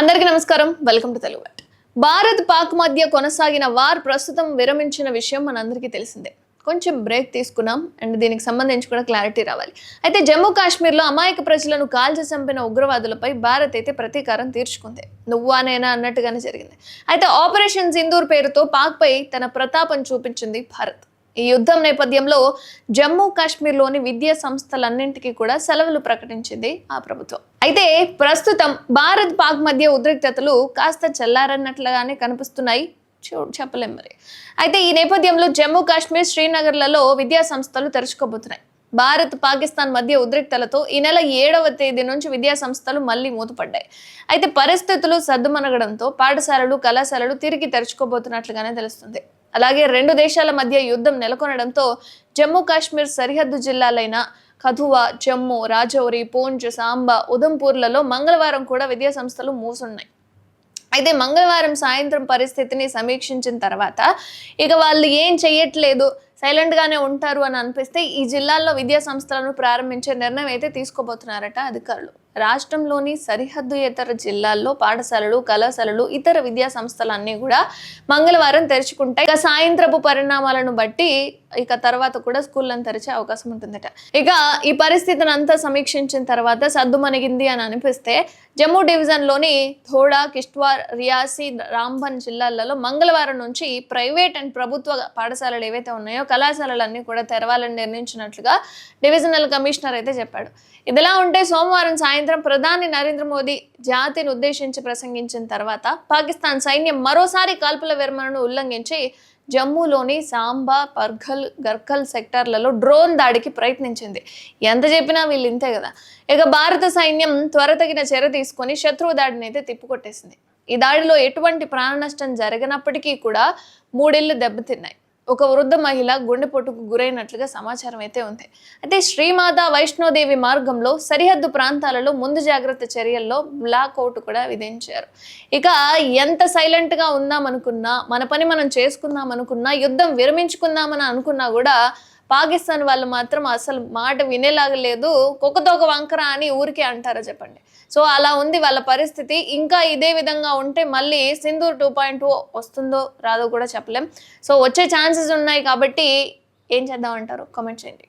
అందరికీ నమస్కారం. Welcome to Telugu Bharat Pak మధ్య కొనసాగిన వార్ ప్రస్తుతం విరమించిన విషయం మనందరికీ తెలిసిందే. కొంచెం బ్రేక్ తీసుకున్నాం అండ్ దీనికి సంబంధించి కూడా క్లారిటీ రావాలి. అయితే జమ్మూ కాశ్మీర్లో అమాయక ప్రజలను కాల్చి చంపిన ఉగ్రవాదులపై భారత్ అయితే ప్రతీకారం తీర్చుకుంది. నువ్వా నేనా అన్నట్టుగానే జరిగింది. అయితే ఆపరేషన్ సింధూర్ పేరుతో పాక్పై తన ప్రతాపం చూపించింది భారత్. ఈ యుద్ధం నేపథ్యంలో జమ్మూ కాశ్మీర్లోని విద్యా సంస్థలన్నింటికీ కూడా సెలవులు ప్రకటించింది ఆ ప్రభుత్వం. అయితే ప్రస్తుతం భారత్ పాక్ మధ్య ఉద్రిక్తతలు కాస్త చల్లారన్నట్లుగానే కనిపిస్తున్నాయి. చూ- చెప్పలేం మరి. అయితే ఈ నేపథ్యంలో జమ్మూ కాశ్మీర్ శ్రీనగర్లలో విద్యా సంస్థలు తెరుచుకోబోతున్నాయి. భారత్ పాకిస్తాన్ మధ్య ఉద్రిక్తలతో ఈ నెల ఏడవ తేదీ నుంచి విద్యా సంస్థలు మళ్ళీ మూతపడ్డాయి. అయితే పరిస్థితులు సద్దుమనగడంతో పాఠశాలలు కళాశాలలు తిరిగి తెరుచుకోబోతున్నట్లుగానే తెలుస్తుంది. అలాగే రెండు దేశాల మధ్య యుద్ధం నెలకొనడంతో జమ్మూ కాశ్మీర్ సరిహద్దు జిల్లాలైన కథువా జమ్మూ రాజౌరి పూంజ్ సాంబా ఉదంపూర్లలో మంగళవారం కూడా విద్యా సంస్థలు మూసున్నాయి. అయితే మంగళవారం సాయంత్రం పరిస్థితిని సమీక్షించిన తర్వాత ఇక వాళ్ళు ఏం చేయట్లేదు సైలెంట్గానే ఉంటారు అని అనిపిస్తే ఈ జిల్లాల్లో విద్యా సంస్థలను ప్రారంభించే నిర్ణయం అయితే తీసుకోబోతున్నారట అధికారులు. రాష్ట్రంలోని సరిహద్దు ఇతర జిల్లాల్లో పాఠశాలలు కళాశాలలు ఇతర విద్యా సంస్థలన్నీ కూడా మంగళవారం తెరుచుకుంటాయి. ఇక సాయంత్రపు పరిణామాలను బట్టి ఇక తర్వాత కూడా స్కూళ్ళను తెరిచే అవకాశం ఉంటుందట. ఇక ఈ పరిస్థితిని అంతా సమీక్షించిన తర్వాత సద్దుమణిగింది అని అనిపిస్తే జమ్మూ డివిజన్లోని థోడా కిష్ట్వార్ రియాసి రాంబన్ జిల్లాలలో మంగళవారం నుంచి ప్రైవేట్ అండ్ ప్రభుత్వ పాఠశాలలు ఏవైతే ఉన్నాయో కళాశాలలన్నీ కూడా తెరవాలని నిర్ణయించినట్లుగా డివిజనల్ కమిషనర్ అయితే చెప్పాడు. ఇదిలా ఉంటే సోమవారం సాయంత్రం ప్రధాని నరేంద్ర మోదీ జాతిని ఉద్దేశించి ప్రసంగించిన తర్వాత పాకిస్తాన్ సైన్యం మరోసారి కాల్పుల విరమణను ఉల్లంఘించి జమ్మూలోని సాంబా పర్ఘల్ గర్కల్ సెక్టార్లలో డ్రోన్ దాడికి ప్రయత్నించింది. ఎంత చెప్పినా వీళ్ళు ఇంతే కదా. ఇక భారత సైన్యం త్వరతగిన చర్య తీసుకొని శత్రువు దాడిని అయితే తిప్పికొట్టేసింది. ఈ దాడిలో ఎటువంటి ప్రాణ నష్టం జరగనప్పటికీ కూడా మూడేళ్ళు దెబ్బతిన్నాయి. ఒక వృద్ధ మహిళ గుండెపోటుకు గురైనట్లుగా సమాచారం అయితే ఉంది. అయితే శ్రీమాత వైష్ణోదేవి మార్గంలో సరిహద్దు ప్రాంతాలలో ముందు జాగ్రత్త చర్యల్లో బ్లాక్అవుట్ కూడా విధించారు. ఇక ఎంత సైలెంట్గా ఉందామనుకున్నా మన పని మనం చేసుకుందాం అనుకున్నా యుద్ధం విరమించుకుందామని అనుకున్నా కూడా పాకిస్తాన్ వాళ్ళు మాత్రం అసలు మాట వినేలాగా లేదు. కుక్కతోక వంకర అని ఊరికే అంటారా చెప్పండి? సో అలా ఉంది వాళ్ళ పరిస్థితి. ఇంకా ఇదే విధంగా ఉంటే మళ్ళీ సింధూర్ టూ పాయింట్ టూ వస్తుందో రాదో కూడా చెప్పలేం. సో వచ్చే ఛాన్సెస్ ఉన్నాయి కాబట్టి ఏం చేద్దాం అంటారు కామెంట్ చేయండి.